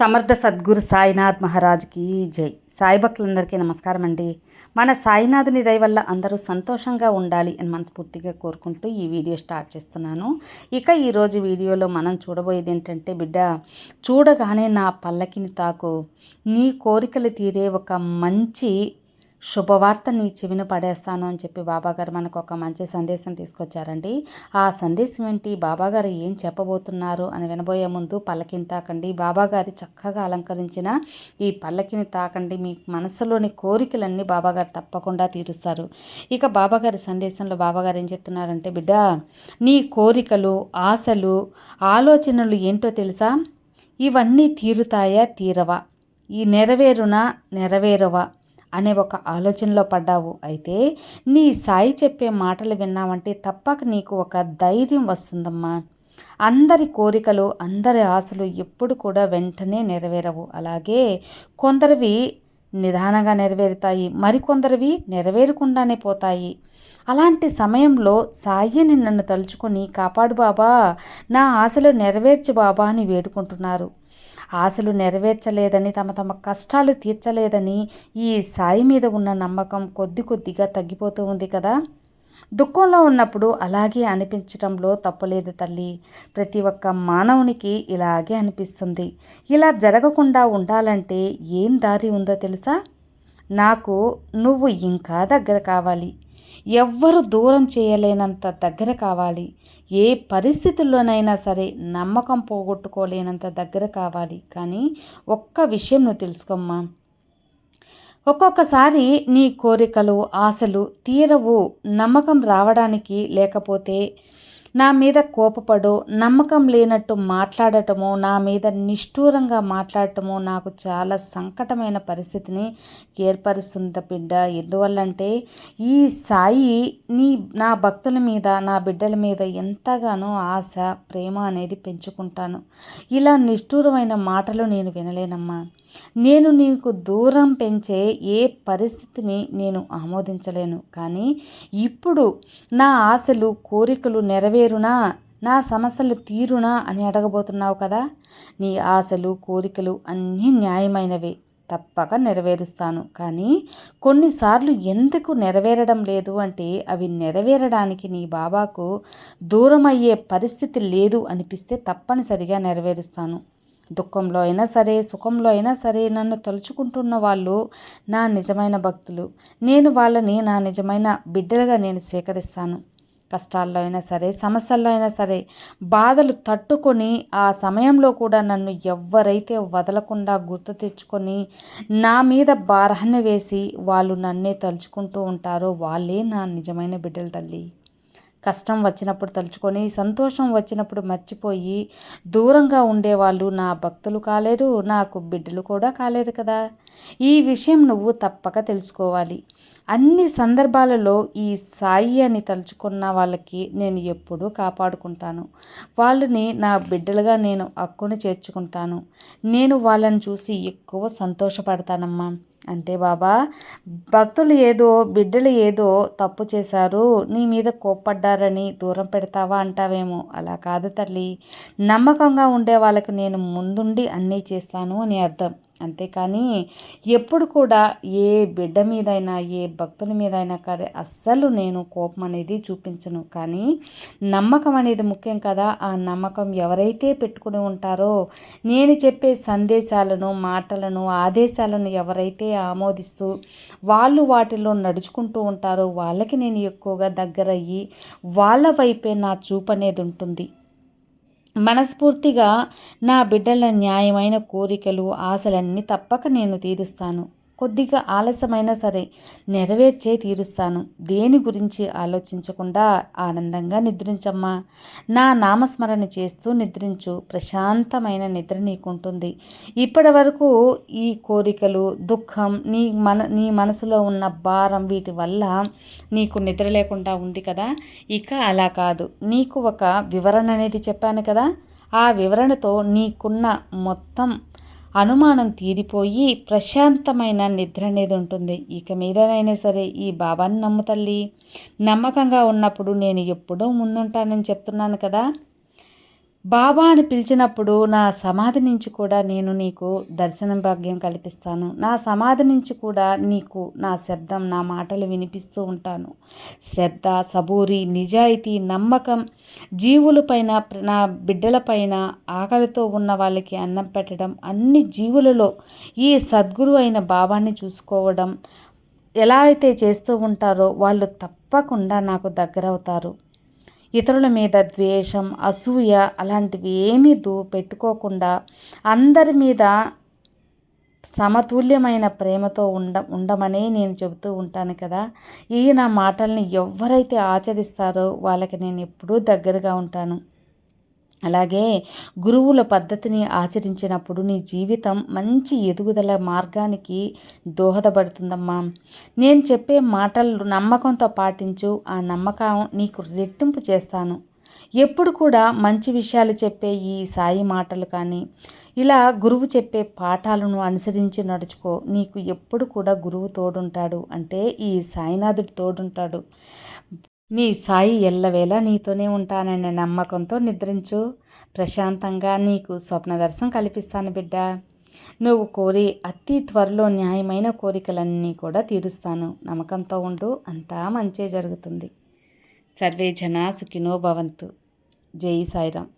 సమర్థ సద్గురు సాయినాథ్ మహారాజ్కి జై. సాయి భక్తులందరికీ నమస్కారం అండి. మన సాయినాథుని దయ వల్ల అందరూ సంతోషంగా ఉండాలి అని మనస్ఫూర్తిగా కోరుకుంటూ ఈ వీడియో స్టార్ట్ చేస్తున్నాను. ఇక ఈరోజు వీడియోలో మనం చూడబోయేది ఏంటంటే బిడ్డ చూడగానే నా పల్లకిని తాకు. నీ కోరికలు తీరే ఒక మంచి శుభవార్త నీ చెవిన పడేస్తాను అని చెప్పి బాబాగారు మనకు ఒక మంచి సందేశం తీసుకొచ్చారండి. ఆ సందేశం ఏంటి? బాబాగారు ఏం చెప్పబోతున్నారు అని వినబోయే ముందు పల్లకిని తాకండి. బాబాగారి చక్కగా అలంకరించిన ఈ పల్లకిని తాకండి. మీ మనసులోని కోరికలన్నీ బాబాగారు తప్పకుండా తీరుస్తారు. ఇక బాబాగారి సందేశంలో బాబాగారు ఏం చెప్తున్నారంటే బిడ్డ నీ కోరికలు ఆశలు ఆలోచనలు ఏంటో తెలుసా? ఇవన్నీ తీరుతాయా తీరవా? ఈ నెరవేరునా నెరవేరవా? అనే ఒక ఆలోచనలో పడ్డావు. అయితే నీ సాయి చెప్పే మాటలు విన్నావంటే తప్పక నీకు ఒక ధైర్యం వస్తుందమ్మా. అందరి కోరికలు అందరి ఆశలు ఎప్పుడు కూడా వెంటనే నెరవేరవు. అలాగే కొందరివి నిదానంగా నెరవేరుతాయి. మరికొందరివి నెరవేరకుండానే పోతాయి. అలాంటి సమయంలో సాయిని నన్ను తలుచుకొని కాపాడు బాబా నా ఆశలు నెరవేర్చు బాబా అని వేడుకుంటున్నారు. ఆశలు నెరవేర్చలేదని తమ తమ కష్టాలు తీర్చలేదని ఈ సాయి మీద ఉన్న నమ్మకం కొద్ది కొద్దిగా తగ్గిపోతూ ఉంది కదా. దుఃఖంలో ఉన్నప్పుడు అలాగే అనిపించడంలో తప్పులేదు తల్లి. ప్రతి ఒక్క మానవునికి ఇలాగే అనిపిస్తుంది. ఇలా జరగకుండా ఉండాలంటే ఏం దారి ఉందో తెలుసా? నాకు నువ్వు ఇంకా దగ్గర కావాలి. ఎవ్వరు దూరం చేయలేనంత దగ్గర కావాలి. ఏ పరిస్థితుల్లోనైనా సరే నమ్మకం పోగొట్టుకోలేనంత దగ్గర కావాలి. కానీ ఒక్క విషయం నువ్వు తెలుసుకోమ్మా. ఒక్కొక్కసారి నీ కోరికలు ఆశలు తీరవు నమ్మకం రావడానికి లేకపోతే నా మీద కోపపడో నమ్మకం లేనట్టు మాట్లాడటమో నా మీద నిష్ఠూరంగా మాట్లాడటమో నాకు చాలా సంకటమైన పరిస్థితిని ఏర్పరుస్తుంది బిడ్డ. ఎందువల్లంటే ఈ సాయి నీ నా భక్తుల మీద నా బిడ్డల మీద ఎంతగానో ఆశ ప్రేమ అనేది పెంచుకుంటాను. ఇలా నిష్ఠూరమైన మాటలు నేను వినలేనమ్మా. నేను నీకు దూరం పెంచే ఏ పరిస్థితిని నేను ఆమోదించలేను. కానీ ఇప్పుడు నా ఆశలు కోరికలు నెరవేరునా? నా సమస్యలు తీరునా? అని అడగబోతున్నావు కదా? నీ ఆశలు కోరికలు అన్నీ న్యాయమైనవే. తప్పక నెరవేరుస్తాను. కానీ కొన్నిసార్లు ఎందుకు నెరవేరడం లేదు అంటే అవి నెరవేరడానికి నీ బాబాకు దూరం అయ్యే పరిస్థితి లేదు అనిపిస్తే తప్పనిసరిగా నెరవేరుస్తాను. దుఃఖంలో అయినా సరే సుఖంలో అయినా సరే నన్ను తలుచుకుంటున్న వాళ్ళు నా నిజమైన భక్తులు. నేను వాళ్ళని నా నిజమైన బిడ్డలుగా నేను స్వీకరిస్తాను. కష్టాల్లో అయినా సరే సమస్యల్లో అయినా సరే బాధలు తట్టుకొని ఆ సమయంలో కూడా నన్ను ఎవరైతే వదలకుండా గుర్తు తెచ్చుకొని నా మీద భారాన్ని వేసి వాళ్ళు నన్నే తలుచుకుంటూ ఉంటారో వాళ్ళే నా నిజమైన బిడ్డలు తల్లి. కష్టం వచ్చినప్పుడు తలుచుకొని సంతోషం వచ్చినప్పుడు మర్చిపోయి దూరంగా ఉండేవాళ్ళు నా భక్తులు కాలేరు నాకు బిడ్డలు కూడా కాలేరు కదా. ఈ విషయం నువ్వు తప్పక తెలుసుకోవాలి. అన్ని సందర్భాలలో ఈ సాయి అని తలుచుకున్న వాళ్ళకి నేను ఎప్పుడూ కాపాడుకుంటాను. వాళ్ళని నా బిడ్డలుగా నేను అక్కుని చేర్చుకుంటాను. నేను వాళ్ళని చూసి ఎక్కువ సంతోషపడతానమ్మా. అంటే బాబా భక్తులు ఏదో బిడ్డలు ఏదో తప్పు చేశారు నీ మీద కోప్పడ్డారని దూరం పెడతావా అంటావేమో. అలా కాదు తల్లి. నమ్మకంగా ఉండే వాళ్ళకి నేను ముందుండి అన్నీ చేస్తాను అని అర్థం. అంతేకాని ఎప్పుడు కూడా ఏ బిడ్డ మీదైనా ఏ భక్తుల మీదైనా కానీ అస్సలు నేను కోపం అనేది చూపించను. కానీ నమ్మకం అనేది ముఖ్యం కదా. ఆ నమ్మకం ఎవరైతే పెట్టుకుని ఉంటారో నేను చెప్పే సందేశాలను మాటలను ఆదేశాలను ఎవరైతే ఆమోదిస్తూ వాళ్ళు వాటిలో నడుచుకుంటూ ఉంటారో వాళ్ళకి నేను ఎక్కువగా దగ్గరయ్యి వాళ్ళ వైపే నా చూపు అనేది ఉంటుంది. మనస్ఫూర్తిగా నా బిడ్డల న్యాయమైన కోరికలు ఆశలన్నీ తప్పక నేను తీరుస్తాను. కొద్దిగా ఆలస్యమైనా సరే నెరవేర్చే తీరుస్తాను. దేని గురించి ఆలోచించకుండా ఆనందంగా నిద్రించమ్మా. నా నామస్మరణ చేస్తూ నిద్రించు. ప్రశాంతమైన నిద్ర నీకుంటుంది. ఇప్పటి వరకు ఈ కోరికలు దుఃఖం నీ మన నీ మనసులో ఉన్న భారం వీటి వల్ల నీకు నిద్ర లేకుండా ఉంది కదా. ఇక అలా కాదు. నీకు ఒక వివరణ అనేది చెప్పాను కదా. ఆ వివరణతో నీకున్న మొత్తం అనుమానం తీరిపోయి ప్రశాంతమైన నిద్ర అనేది ఉంటుంది. ఇక మీదనైనా సరే ఈ బాబాని నమ్ము తల్లి. నమ్మకంగా ఉన్నప్పుడు నేను ఎప్పుడూ ముందుంటానని చెప్తున్నాను కదా. బాబా అని పిలిచినప్పుడు నా సమాధి నుంచి కూడా నేను నీకు దర్శనం భాగ్యం కల్పిస్తాను. నా సమాధి నుంచి కూడా నీకు నా శబ్దం నా మాటలు వినిపిస్తూ ఉంటాను. శ్రద్ధ సబూరి నిజాయితీ నమ్మకం జీవులపైన నా బిడ్డలపైన ఆకలితో ఉన్న వాళ్ళకి అన్నం పెట్టడం అన్ని జీవులలో ఈ సద్గురు అయిన బాబాని చూసుకోవడం ఎలా అయితే చేస్తూ ఉంటారో వాళ్ళు తప్పకుండా నాకు దగ్గరవుతారు. ఇతరుల మీద ద్వేషం అసూయ అలాంటివి ఏమీ దూ పెట్టుకోకుండా అందరి మీద సమతుల్యమైన ప్రేమతో ఉండ ఉండమనే నేను చెబుతూ ఉంటాను కదా. ఈ నా మాటల్ని ఎవరైతే ఆచరిస్తారో వాళ్ళకి నేను ఎప్పుడూ దగ్గరగా ఉంటాను. అలాగే గురువుల పద్ధతిని ఆచరించినప్పుడు నీ జీవితం మంచి ఎదుగుదల మార్గానికి దోహదపడుతుందమ్మా. నేను చెప్పే మాటలు నమ్మకంతో పాటించు ఆ నమ్మకం నీకు రెట్టింపు చేస్తాను. ఎప్పుడు కూడా మంచి విషయాలు చెప్పే ఈ సాయి మాటలు కానీ ఇలా గురువు చెప్పే పాఠాలను అనుసరించి నడుచుకో. నీకు ఎప్పుడు కూడా గురువు తోడుంటాడు. అంటే ఈ సాయినాథుడు తోడుంటాడు. నీ సాయి ఎల్లవేళ నీతోనే ఉంటాననే నమ్మకంతో నిద్రించు. ప్రశాంతంగా నీకు స్వప్న దర్శనం కల్పిస్తాను బిడ్డ. నువ్వు కోరి అతి త్వరలో న్యాయమైన కోరికలన్నీ కూడా తీరుస్తాను. నమ్మకంతో ఉండు అంతా మంచే జరుగుతుంది. సర్వే జన సుఖినో భవంతు. జై సాయిరామ్.